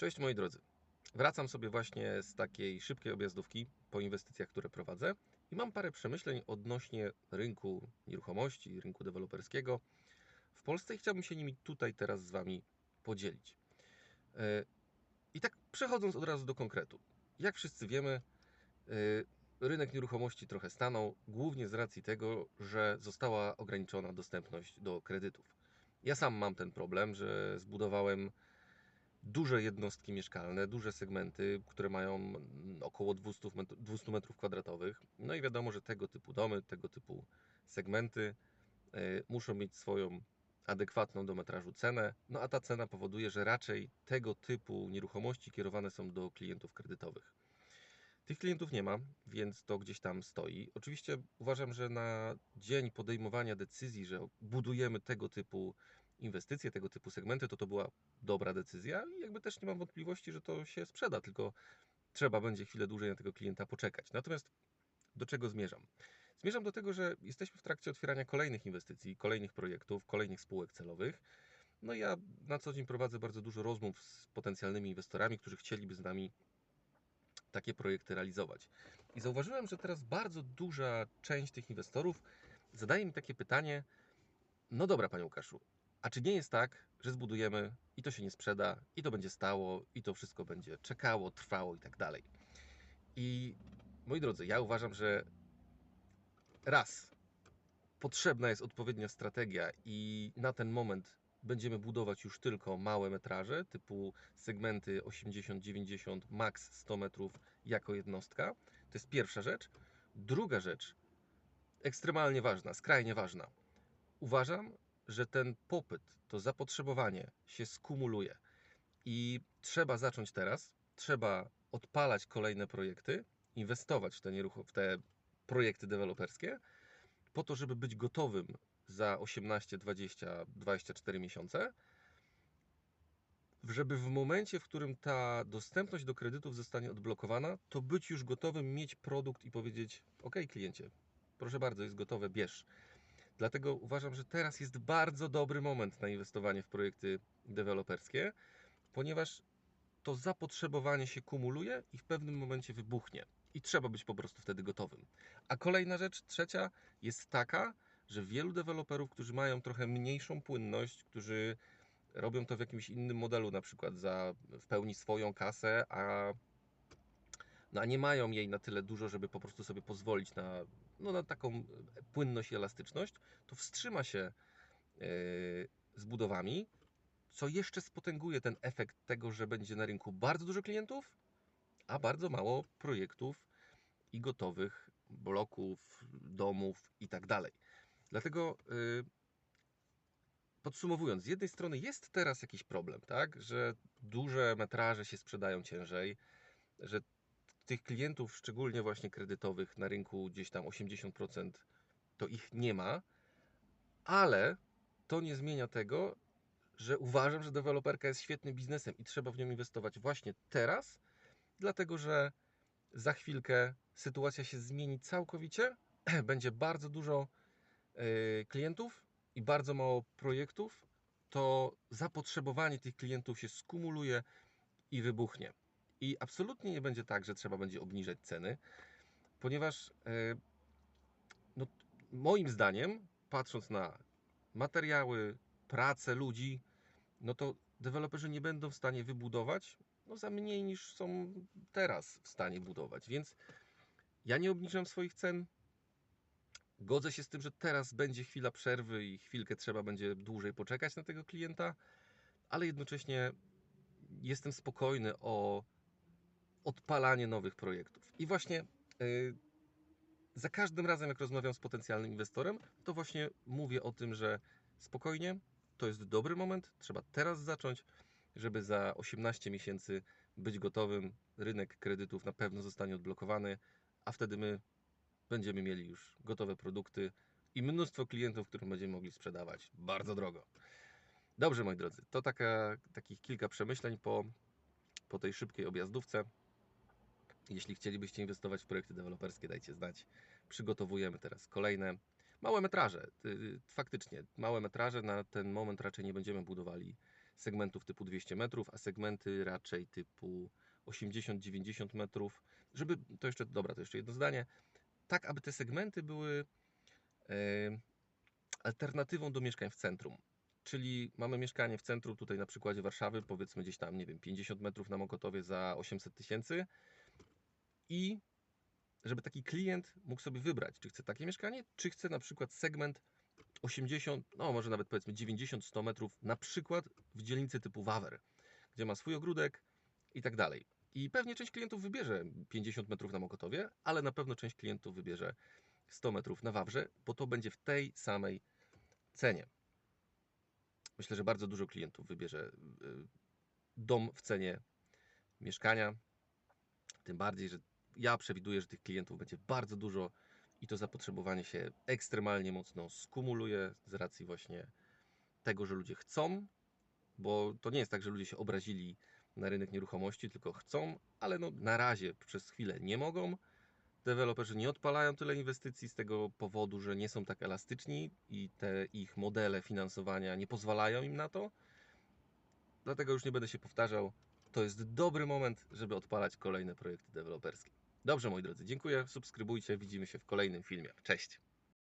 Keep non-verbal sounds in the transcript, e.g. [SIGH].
Cześć moi drodzy. Wracam sobie właśnie z takiej szybkiej objazdówki po inwestycjach, które prowadzę i mam parę przemyśleń odnośnie rynku nieruchomości, rynku deweloperskiego w Polsce i chciałbym się nimi tutaj teraz z Wami podzielić. E, I tak przechodząc od razu do konkretu. Jak wszyscy wiemy, e, rynek nieruchomości trochę stanął, głównie z racji tego, że została ograniczona dostępność do kredytów. Ja sam mam ten problem, że zbudowałem duże jednostki mieszkalne, duże segmenty, które mają mm, około 200 metrów, 200 metrów kwadratowych. No i wiadomo, że tego typu domy, tego typu segmenty y, muszą mieć swoją adekwatną do metrażu cenę, no a ta cena powoduje, że raczej tego typu nieruchomości kierowane są do klientów kredytowych. Tych klientów nie ma, więc to gdzieś tam stoi. Oczywiście uważam, że na dzień podejmowania decyzji, że budujemy tego typu inwestycje, tego typu segmenty, to to była dobra decyzja i jakby też nie mam wątpliwości, że to się sprzeda, tylko trzeba będzie chwilę dłużej na tego klienta poczekać. Natomiast do czego zmierzam? Zmierzam do tego, że jesteśmy w trakcie otwierania kolejnych inwestycji, kolejnych projektów, kolejnych spółek celowych. No ja na co dzień prowadzę bardzo dużo rozmów z potencjalnymi inwestorami, którzy chcieliby z nami takie projekty realizować. I zauważyłem, że teraz bardzo duża część tych inwestorów zadaje mi takie pytanie: No dobra, panie Łukaszu, a czy nie jest tak, że zbudujemy i to się nie sprzeda, i to będzie stało, i to wszystko będzie czekało, trwało i tak dalej? I moi drodzy, ja uważam, że raz potrzebna jest odpowiednia strategia i na ten moment będziemy budować już tylko małe metraże, typu segmenty 80, 90, max 100 metrów jako jednostka. To jest pierwsza rzecz. Druga rzecz, ekstremalnie ważna, skrajnie ważna. Uważam, że ten popyt, to zapotrzebowanie się skumuluje i trzeba zacząć teraz, trzeba odpalać kolejne projekty, inwestować w te, w te projekty deweloperskie, po to, żeby być gotowym za 18, 20, 24 miesiące, żeby w momencie, w którym ta dostępność do kredytów zostanie odblokowana, to być już gotowym, mieć produkt i powiedzieć: OK, kliencie, proszę bardzo, jest gotowe, bierz. Dlatego uważam, że teraz jest bardzo dobry moment na inwestowanie w projekty deweloperskie, ponieważ to zapotrzebowanie się kumuluje i w pewnym momencie wybuchnie. I trzeba być po prostu wtedy gotowym. A kolejna rzecz, trzecia, jest taka, że wielu deweloperów, którzy mają trochę mniejszą płynność, którzy robią to w jakimś innym modelu, na przykład za w pełni swoją kasę, a, no, a nie mają jej na tyle dużo, żeby po prostu sobie pozwolić na, no, na taką płynność i elastyczność, to wstrzyma się yy, z budowami, co jeszcze spotęguje ten efekt tego, że będzie na rynku bardzo dużo klientów, a bardzo mało projektów i gotowych bloków, domów i tak dalej. Dlatego yy, podsumowując, z jednej strony jest teraz jakiś problem, tak, że duże metraże się sprzedają ciężej, że tych klientów, szczególnie właśnie kredytowych na rynku gdzieś tam 80% to ich nie ma, ale to nie zmienia tego, że uważam, że deweloperka jest świetnym biznesem i trzeba w nią inwestować właśnie teraz, dlatego że za chwilkę sytuacja się zmieni całkowicie, [CLEARS THROAT] będzie bardzo dużo yy, klientów i bardzo mało projektów, to zapotrzebowanie tych klientów się skumuluje i wybuchnie. I absolutnie nie będzie tak, że trzeba będzie obniżać ceny, ponieważ yy, no, moim zdaniem, patrząc na materiały, pracę ludzi, no to deweloperzy nie będą w stanie wybudować no, za mniej niż są teraz w stanie budować. Więc ja nie obniżam swoich cen. Godzę się z tym, że teraz będzie chwila przerwy i chwilkę trzeba będzie dłużej poczekać na tego klienta, ale jednocześnie jestem spokojny o odpalanie nowych projektów. I właśnie yy, za każdym razem, jak rozmawiam z potencjalnym inwestorem, to właśnie mówię o tym, że spokojnie, to jest dobry moment, trzeba teraz zacząć, żeby za 18 miesięcy być gotowym. Rynek kredytów na pewno zostanie odblokowany, a wtedy my będziemy mieli już gotowe produkty i mnóstwo klientów, którym będziemy mogli sprzedawać bardzo drogo. Dobrze, moi drodzy, to taka, takich kilka przemyśleń po, po tej szybkiej objazdówce. Jeśli chcielibyście inwestować w projekty deweloperskie, dajcie znać. Przygotowujemy teraz kolejne małe metraże. Faktycznie, małe metraże na ten moment raczej nie będziemy budowali segmentów typu 200 metrów, a segmenty raczej typu 80-90 metrów, żeby, to jeszcze, dobra, to jeszcze jedno zdanie, tak aby te segmenty były e, alternatywą do mieszkań w centrum. Czyli mamy mieszkanie w centrum, tutaj na przykładzie Warszawy, powiedzmy gdzieś tam, nie wiem, 50 metrów na Mokotowie za 800 tysięcy i żeby taki klient mógł sobie wybrać, czy chce takie mieszkanie, czy chce na przykład segment 80, no może nawet powiedzmy 90-100 metrów, na przykład w dzielnicy typu Wawer, gdzie ma swój ogródek i tak dalej. I pewnie część klientów wybierze 50 metrów na Mokotowie, ale na pewno część klientów wybierze 100 metrów na Wawrze, bo to będzie w tej samej cenie. Myślę, że bardzo dużo klientów wybierze y, dom w cenie mieszkania. Tym bardziej, że ja przewiduję, że tych klientów będzie bardzo dużo i to zapotrzebowanie się ekstremalnie mocno skumuluje z racji właśnie tego, że ludzie chcą, bo to nie jest tak, że ludzie się obrazili na rynek nieruchomości, tylko chcą, ale no na razie przez chwilę nie mogą. Deweloperzy nie odpalają tyle inwestycji z tego powodu, że nie są tak elastyczni i te ich modele finansowania nie pozwalają im na to. Dlatego już nie będę się powtarzał. To jest dobry moment, żeby odpalać kolejne projekty deweloperskie. Dobrze, moi drodzy, dziękuję. Subskrybujcie. Widzimy się w kolejnym filmie. Cześć.